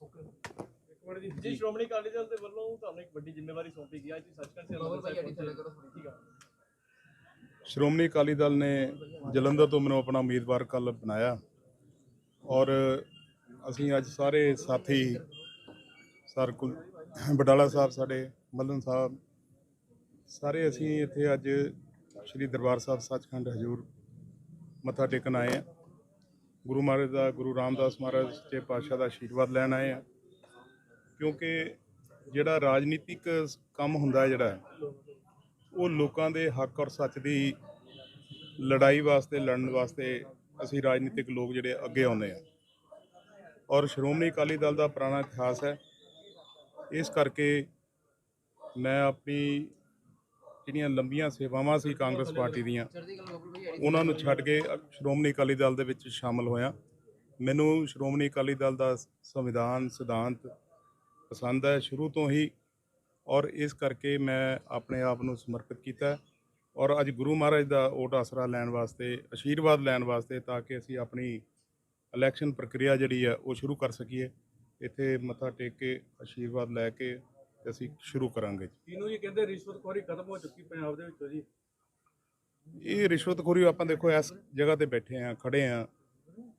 ਇੱਕ ਮਿੰਟ ਜੀ। ਜੀ। ਸ਼੍ਰੋਮਣੀ ਅਕਾਲੀ ਦਲ ਦੇ ਵੱਲੋਂ ਤੁਹਾਨੂੰ ਇੱਕ ਵੱਡੀ ਜ਼ਿੰਮੇਵਾਰੀ ਸੌਂਪੀ ਗਈ ਹੈ ਜੀ ਸੱਚਖੰਡ ਸੇ ਅੰਮ੍ਰਿਤਸਰ ਪਹੁੰਚੇ। ਠੀਕ ਆ। ਸ਼੍ਰੋਮਣੀ ਅਕਾਲੀ ਦਲ ਨੇ ਜਲੰਧਰ ਤੋਂ ਮੈਨੂੰ ਆਪਣਾ ਉਮੀਦਵਾਰ ਕੱਲ ਬਣਾਇਆ। ਔਰ ਅਸੀਂ ਅੱਜ ਸਾਰੇ ਸਾਥੀ ਸਰ ਕੁਲ ਬਡਾਲਾ ਸਾਹਿਬ ਸਾਡੇ ਮੱਲਨ ਸਾਹਿਬ ਸਾਰੇ ਅਸੀਂ ਇੱਥੇ ਅੱਜ ਸ੍ਰੀ ਦਰਬਾਰ ਸਾਹਿਬ ਸੱਚਖੰਡ ਹਜੂਰ ਮੱਥਾ ਟੇਕਣ ਆਏ ਆ ਗੁਰੂ ਮਹਾਰਾਜ ਦਾ, ਗੁਰੂ ਰਾਮਦਾਸ ਮਹਾਰਾਜ ਦੇ ਪਾਤਸ਼ਾਹ ਦਾ ਆਸ਼ੀਰਵਾਦ ਲੈਣ ਆਏ ਆ। ਕਿਉਂਕਿ ਜਿਹੜਾ ਰਾਜਨੀਤਿਕ ਕੰਮ ਹੁੰਦਾ ਜਿਹੜਾ, ਉਹ ਲੋਕਾਂ ਦੇ ਹੱਕ ਔਰ ਸੱਚ ਦੀ ਲੜਾਈ ਵਾਸਤੇ, ਲੜਨ ਵਾਸਤੇ ਅਸੀਂ ਰਾਜਨੀਤਿਕ ਲੋਕ ਜਿਹੜੇ ਅੱਗੇ ਆਉਂਦੇ ਆ। ਔਰ ਸ਼੍ਰੋਮਣੀ ਅਕਾਲੀ ਦਲ ਦਾ ਪੁਰਾਣਾ ਇਤਿਹਾਸ ਹੈ। ਇਸ ਕਰਕੇ ਮੈਂ ਆਪਣੀ ਜਿਹੜੀਆਂ ਲੰਬੀਆਂ ਸੇਵਾਵਾਂ ਸੀ ਕਾਂਗਰਸ ਪਾਰਟੀ ਦੀਆਂ, ਉਹਨਾਂ ਨੂੰ ਛੱਡ ਕੇ ਸ਼੍ਰੋਮਣੀ ਅਕਾਲੀ ਦਲ ਦੇ ਵਿੱਚ ਸ਼ਾਮਲ ਹੋਇਆ। ਮੈਨੂੰ ਸ਼੍ਰੋਮਣੀ ਅਕਾਲੀ ਦਲ ਦਾ ਸੰਵਿਧਾਨ ਸਿਧਾਂਤ ਪਸੰਦ ਹੈ, ਸ਼ੁਰੂ ਤੋਂ ਹੀ। ਔਰ ਇਸ ਕਰਕੇ ਮੈਂ ਆਪਣੇ ਆਪ ਨੂੰ ਸਮਰਪਿਤ ਕੀਤਾ। ਔਰ ਅੱਜ ਗੁਰੂ ਮਹਾਰਾਜ ਦਾ ਓਟ ਆਸਰਾ ਲੈਣ ਵਾਸਤੇ ਆਸ਼ੀਰਵਾਦ ਲੈਣ ਵਾਸਤੇ ਤਾਂ ਕਿ ਅਸੀਂ ਆਪਣੀ ਇਲੈਕਸ਼ਨ ਪ੍ਰਕਿਰਿਆ ਜਿਹੜੀ ਹੈ ਉਹ ਸ਼ੁਰੂ ਕਰ ਸਕੀਏ। ਇੱਥੇ ਮੱਥਾ ਟੇਕ ਕੇ ਆਸ਼ੀਰਵਾਦ ਲੈ ਕੇ ਤੇ ਅਸੀਂ ਸ਼ੁਰੂ ਕਰਾਂਗੇ ਇਹਨੂੰ ਜੀ ਕਹਿੰਦੇ ਰਿਸ਼ਵਤਖੋਰੀ ਖਤਮ ਹੋ ਚੁੱਕੀ ਪੰਜਾਬ ਦੇ ਵਿੱਚੋਂ ਜੀ? ਇਹ ਰਿਸ਼ਵਤਖੋਰੀ ਆਪਾਂ ਦੇਖੋ ਇਸ ਜਗ੍ਹਾ ਤੇ ਬੈਠੇ ਆ ਖੜੇ ਆ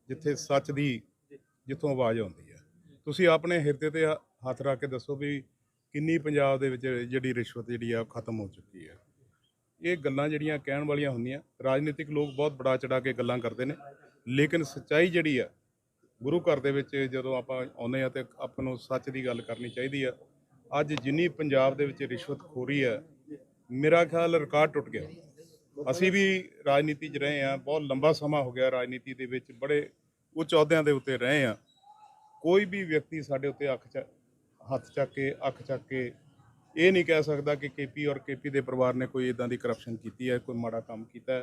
ਜਿੱਥੇ ਸੱਚ ਦੀ ਜਿੱਥੋਂ ਆਵਾਜ਼ ਆਉਂਦੀ ਹੈ ਤੁਸੀਂ ਆਪਣੇ ਹਿਰਦੇ ਤੇ ਹੱਥ ਰੱਖ ਕੇ ਦੱਸੋ ਵੀ ਕਿੰਨੀ ਪੰਜਾਬ ਦੇ ਵਿੱਚ ਜਿਹੜੀ ਰਿਸ਼ਵਤ ਜਿਹੜੀ ਆ ਖਤਮ ਹੋ ਚੁੱਕੀ ਹੈ ਇਹ ਗੱਲਾਂ ਜਿਹੜੀਆਂ ਕਹਿਣ ਵਾਲੀਆਂ ਹੁੰਦੀਆਂ ਰਾਜਨੀਤਿਕ ਲੋਕ ਬਹੁਤ ਬੜਾ ਚੜਾ ਕੇ ਗੱਲਾਂ ਕਰਦੇ ਨੇ ਲੇਕਿਨ ਸੱਚਾਈ ਜਿਹੜੀ ਆ ਗੁਰੂ ਘਰ ਦੇ ਵਿੱਚ ਜਦੋਂ ਆਪਾਂ ਆਉਂਦੇ ਆ ਤੇ ਆਪਾਂ ਨੂੰ ਸੱਚ ਦੀ ਗੱਲ ਕਰਨੀ ਚਾਹੀਦੀ ਆ ਅੱਜ ਜਿੰਨੀ ਪੰਜਾਬ ਦੇ ਵਿੱਚ ਰਿਸ਼ਵਤਖੋਰੀ ਹੈ, ਮੇਰਾ ਖਿਆਲ ਰਿਕਾਰਡ ਟੁੱਟ ਗਿਆ। ਅਸੀਂ ਵੀ ਰਾਜਨੀਤੀ 'ਚ ਰਹੇ ਆ ਬਹੁਤ ਲੰਬਾ ਸਮਾਂ ਹੋ ਗਿਆ ਰਾਜਨੀਤੀ ਦੇ ਵਿੱਚ, ਬੜੇ ਉੱਚ ਅਹੁਦਿਆਂ ਦੇ ਉੱਤੇ ਰਹੇ ਆ ਕੋਈ ਵੀ ਵਿਅਕਤੀ ਸਾਡੇ ਉੱਤੇ ਅੱਖ ਚ, ਹੱਥ ਚੱਕ ਕੇ, ਅੱਖ ਚੱਕ ਕੇ ਇਹ ਨਹੀਂ ਕਹਿ ਸਕਦਾ ਕਿ ਕੇਪੀ ਔਰ ਕੇਪੀ ਦੇ ਪਰਿਵਾਰ ਨੇ ਕੋਈ ਇਦਾਂ ਦੀ ਕਰਪਸ਼ਨ ਕੀਤੀ ਹੈ, ਕੋਈ ਮਾੜਾ ਕੰਮ ਕੀਤਾ ਹੈ,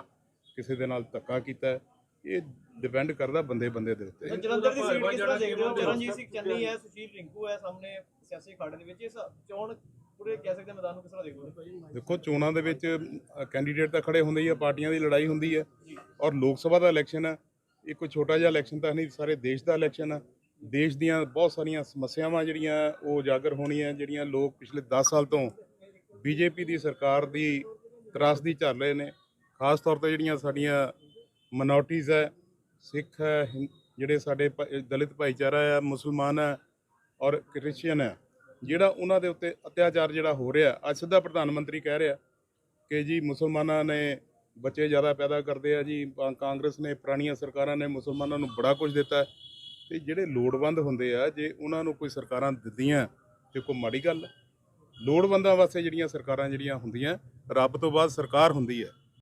ਕਿਸੇ ਦੇ ਨਾਲ ਧੱਕਾ ਕੀਤਾ ਹੈ। ਇਹ ਡਿਪੈਂਡ ਕਰਦਾ ਬੰਦੇ ਬੰਦੇ ਦੇ ਉੱਤੇ। ਜਲੰਧਰ ਦੀ ਸੀਟ ਕਿਸ ਤਰ੍ਹਾਂ ਦੇਖਦੇ ਹੋ? ਚਰਨਜੀਤ ਸਿੰਘ ਚੰਨੀ ਹੈ, ਸੁਸ਼ੀਲ ਰਿੰਕੂ ਹੈ, ਸਾਹਮਣੇ ਸਿਆਸੀ ਅਖਾੜੇ ਦੇ ਵਿੱਚ ਇਸ ਚੋਣ ਪੂਰੇ ਕਹਿ ਸਕਦੇ ਹਾਂ ਮੈਦਾਨ ਨੂੰ ਕਿਸ ਤਰ੍ਹਾਂ ਦੇਖਦੇ ਹੋ ਦੇਖੋ ਚੋਣਾਂ ਦੇ ਵਿੱਚ ਕੈਂਡੀਡੇਟ ਤਾਂ ਖੜੇ ਹੁੰਦੇ ਹੀ ਆ ਪਾਰਟੀਆਂ ਦੀ ਲੜਾਈ ਹੁੰਦੀ ਹੈ। ਔਰ ਲੋਕ ਸਭਾ ਦਾ ਇਲੈਕਸ਼ਨ ਹੈ ਇਹ ਕੋਈ ਛੋਟਾ ਜਿਹਾ ਇਲੈਕਸ਼ਨ ਤਾਂ ਨਹੀਂ ਸਾਰੇ ਦੇਸ਼ ਦਾ ਇਲੈਕਸ਼ਨ ਹੈ ਦੇਸ਼ ਦੀਆਂ ਬਹੁਤ ਸਾਰੀਆਂ ਸਮੱਸਿਆਵਾਂ ਜਿਹੜੀਆਂ ਉਹ ਉਜਾਗਰ ਹੋਣੀਆਂ ਜਿਹੜੀਆਂ ਲੋਕ ਪਿਛਲੇ 10 ਸਾਲ ਤੋਂ ਬੀਜੇਪੀ ਦੀ ਸਰਕਾਰ ਦੀ ਤਰਾਸਦੀ ਚੱਲ ਰਹੇ ਨੇ। ਖਾਸ ਤੌਰ ਤੇ ਜਿਹੜੀਆਂ ਸਾਡੀਆਂ ਮਿਨੋਰਟੀਜ਼ ਹੈ ਸਿੱਖ ਹੈ ਜਿਹੜੇ ਸਾਡੇ ਦਲਿਤ ਭਾਈਚਾਰਾ ਹੈ ਮੁਸਲਮਾਨ ਹੈ ਔਰ ਕ੍ਰਿਸਚੀਅਨ ਹੈ, ਜਿਹੜਾ ਉਹਨਾਂ ਦੇ ਉੱਤੇ ਅਤਿਆਚਾਰ ਜਿਹੜਾ ਹੋ ਰਿਹਾ, ਅੱਜ ਸਿੱਧਾ ਪ੍ਰਧਾਨ ਮੰਤਰੀ ਕਹਿ ਰਿਹਾ ਕਿ ਜੀ ਮੁਸਲਮਾਨਾਂ ਨੇ ਬੱਚੇ ਜ਼ਿਆਦਾ ਪੈਦਾ ਕਰਦੇ ਆ ਜੀ ਕਾਂਗਰਸ ਨੇ, ਪੁਰਾਣੀਆਂ ਸਰਕਾਰਾਂ ਨੇ ਮੁਸਲਮਾਨਾਂ ਨੂੰ ਬੜਾ ਕੁਝ ਦਿੱਤਾ ਹੈ। ਤੇ ਜਿਹੜੇ ਲੋੜਵੰਦ ਹੁੰਦੇ ਆ, ਜੇ ਉਹਨਾਂ ਨੂੰ ਕੋਈ ਸਰਕਾਰਾਂ ਦਿੰਦੀਆਂ, ਤੇ ਕੋਈ ਮਾੜੀ ਗੱਲ ਲੋੜਵੰਦਾਂ ਵਾਸਤੇ ਜਿਹੜੀਆਂ ਸਰਕਾਰਾਂ ਜਿਹੜੀਆਂ ਹੁੰਦੀਆਂ, ਰੱਬ ਤੋਂ ਬਾਅਦ ਸਰਕਾਰ ਹੁੰਦੀ ਹੈ